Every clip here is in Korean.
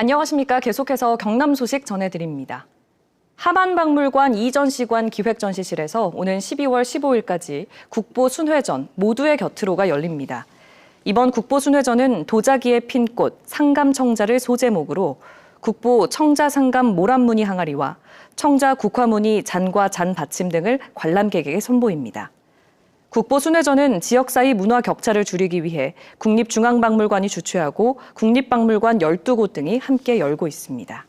안녕하십니까. 계속해서 경남 소식 전해드립니다. 하만박물관 이전시관 기획전시실에서 오는 12월 15일까지 국보 순회전 모두의 곁으로가 열립니다. 이번 국보 순회전은 도자기에 핀 꽃 상감청자를 소제목으로 국보 청자 상감 모란무늬 항아리와 청자 국화무늬 잔과 잔 받침 등을 관람객에게 선보입니다. 국보 순회전은 지역 사이 문화 격차를 줄이기 위해 국립중앙박물관이 주최하고 국립박물관 12곳 등이 함께 열고 있습니다.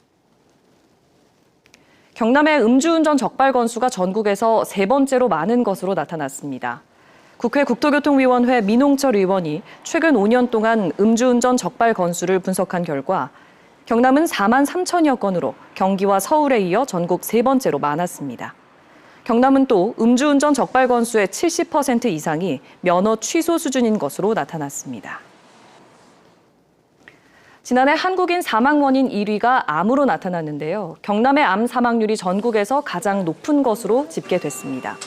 경남의 음주운전 적발 건수가 전국에서 세 번째로 많은 것으로 나타났습니다. 국회 국토교통위원회 민홍철 의원이 최근 5년 동안 음주운전 적발 건수를 분석한 결과 경남은 4만 3천여 건으로 경기와 서울에 이어 전국 세 번째로 많았습니다. 경남은 또 음주운전 적발 건수의 70% 이상이 면허 취소 수준인 것으로 나타났습니다. 지난해 한국인 사망 원인 1위가 암으로 나타났는데요. 경남의 암 사망률이 전국에서 가장 높은 것으로 집계됐습니다.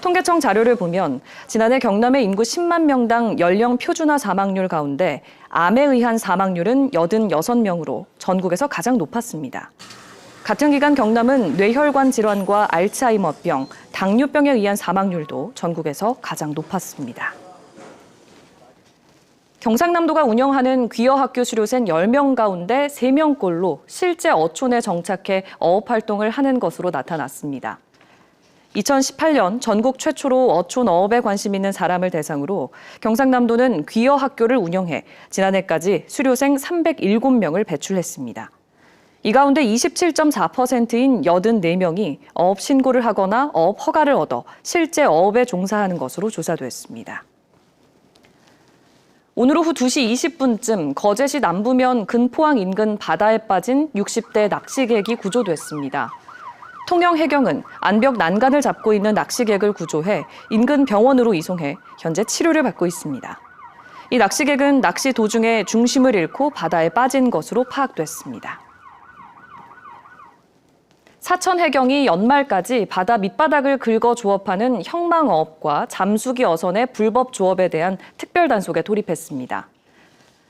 통계청 자료를 보면 지난해 경남의 인구 10만 명당 연령 표준화 사망률 가운데 암에 의한 사망률은 86명으로 전국에서 가장 높았습니다. 같은 기간 경남은 뇌혈관 질환과 알츠하이머병, 당뇨병에 의한 사망률도 전국에서 가장 높았습니다. 경상남도가 운영하는 귀어학교 수료생 10명 가운데 3명꼴로 실제 어촌에 정착해 어업 활동을 하는 것으로 나타났습니다. 2018년 전국 최초로 어촌 어업에 관심 있는 사람을 대상으로 경상남도는 귀어학교를 운영해 지난해까지 수료생 307명을 배출했습니다. 이 가운데 27.4%인 84명이 어업 신고를 하거나 어업 허가를 얻어 실제 어업에 종사하는 것으로 조사됐습니다. 오늘 오후 2시 20분쯤 거제시 남부면 근포항 인근 바다에 빠진 60대 낚시객이 구조됐습니다. 통영 해경은 안벽 난간을 잡고 있는 낚시객을 구조해 인근 병원으로 이송해 현재 치료를 받고 있습니다. 이 낚시객은 낚시 도중에 중심을 잃고 바다에 빠진 것으로 파악됐습니다. 사천 해경이 연말까지 바다 밑바닥을 긁어 조업하는 형망어업과 잠수기 어선의 불법 조업에 대한 특별 단속에 돌입했습니다.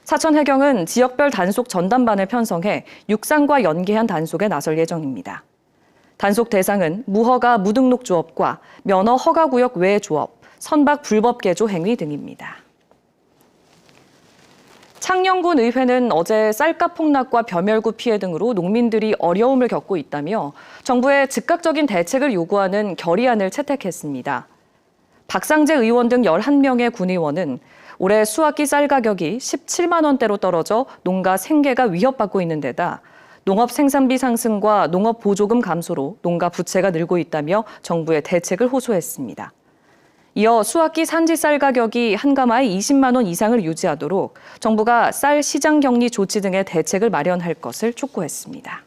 사천 해경은 지역별 단속 전담반을 편성해 육상과 연계한 단속에 나설 예정입니다. 단속 대상은 무허가 무등록 조업과 면허 허가 구역 외 조업, 선박 불법 개조 행위 등입니다. 창녕군 의회는 어제 쌀값 폭락과 벼멸구 피해 등으로 농민들이 어려움을 겪고 있다며 정부의 즉각적인 대책을 요구하는 결의안을 채택했습니다. 박상재 의원 등 11명의 군의원은 올해 수확기 쌀 가격이 17만 원대로 떨어져 농가 생계가 위협받고 있는 데다 농업 생산비 상승과 농업 보조금 감소로 농가 부채가 늘고 있다며 정부의 대책을 호소했습니다. 이어 수확기 산지 쌀 가격이 한 가마에 20만 원 이상을 유지하도록 정부가 쌀 시장 격리 조치 등의 대책을 마련할 것을 촉구했습니다.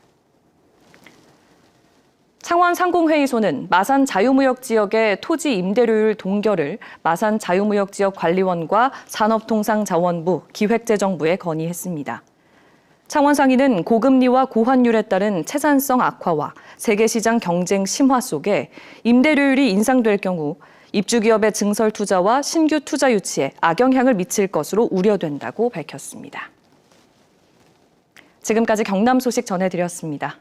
창원 상공회의소는 마산 자유무역 지역의 토지 임대료율 동결을 마산 자유무역 지역 관리원과 산업통상자원부, 기획재정부에 건의했습니다. 창원 상인은 고금리와 고환율에 따른 채산성 악화와 세계시장 경쟁 심화 속에 임대료율이 인상될 경우 입주기업의 증설 투자와 신규 투자 유치에 악영향을 미칠 것으로 우려된다고 밝혔습니다. 지금까지 경남 소식 전해드렸습니다.